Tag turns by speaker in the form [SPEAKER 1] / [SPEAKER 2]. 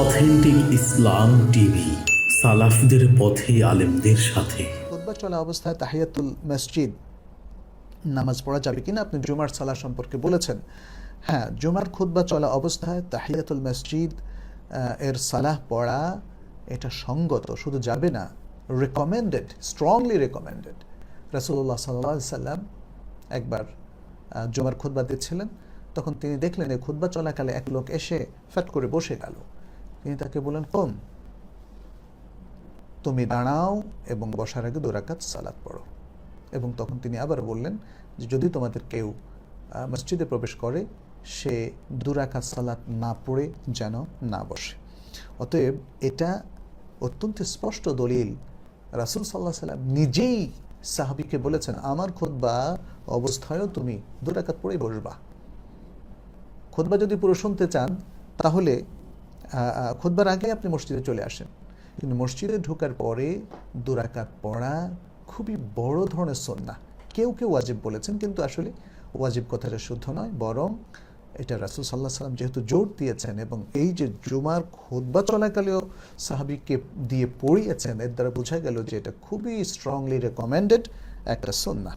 [SPEAKER 1] Authentic ইসলাম TV, সালাফদের পথে আলেমদের সাথে।
[SPEAKER 2] খুতবা চলা অবস্থায় তাহিয়াতুল মসজিদ নামাজ পড়া যাবে কিনা আপনি জুমার সালা সম্পর্কে বলেছেন। হ্যাঁ জুমার খুতবা চলা অবস্থায় তাহিয়াতুল মসজিদ এর সালাহ পড়া এটা সঙ্গত, শুধু যাবে না রেকমেন্ডেড স্ট্রংলি রেকমেন্ডেড রাসুল্লাহ সাল্লাহ সাল্লাম একবার জুমার খুতবা দিচ্ছিলেন, তখন তিনি দেখলেন এই খুতবা চলাকালে এক লোক এসে ফ্যাট করে বসে গেল। তিনি তাকে বললেন, কম। তুমি দাঁড়াও এবং বসার আগে দুরাকাত সালাত পড়ো। এবং তখন তিনি আবার বললেন যে, যদি তোমাদের কেউ মসজিদে প্রবেশ করে, সে দুরাকাত সালাত না পড়ে যেন না বসে। অতএব এটা অত্যন্ত স্পষ্ট দলিল। রাসুল সাল্লাহ সাল্লাম নিজেই সাহাবিকে বলেছেন, আমার খোদবা অবস্থায়ও তুমি দুরাকাত পড়েই বসবা। খোদবা যদি পুরো শুনতে চান, তাহলে খুতবার আগে আপনি মসজিদে চলে আসেন। কিন্তু মসজিদে ঢোকার পরে দুরাকাত পড়া খুবই বড় ধরনের সন্না কেউ কেউ ওয়াজিব বলেছেন, কিন্তু আসলে ওয়াজিব কথাটা শুদ্ধ নয়, বরং এটা রাসুল সাল্লাহ সাল্লাম যেহেতু জোর দিয়েছেন এবং এই যে জুমার খুতবা চলাকালেও সাহাবিকে দিয়ে পড়িয়েছেন, এর দ্বারা বোঝা গেল যে এটা খুবই স্ট্রংলি রেকমেন্ডেড একটা সন্না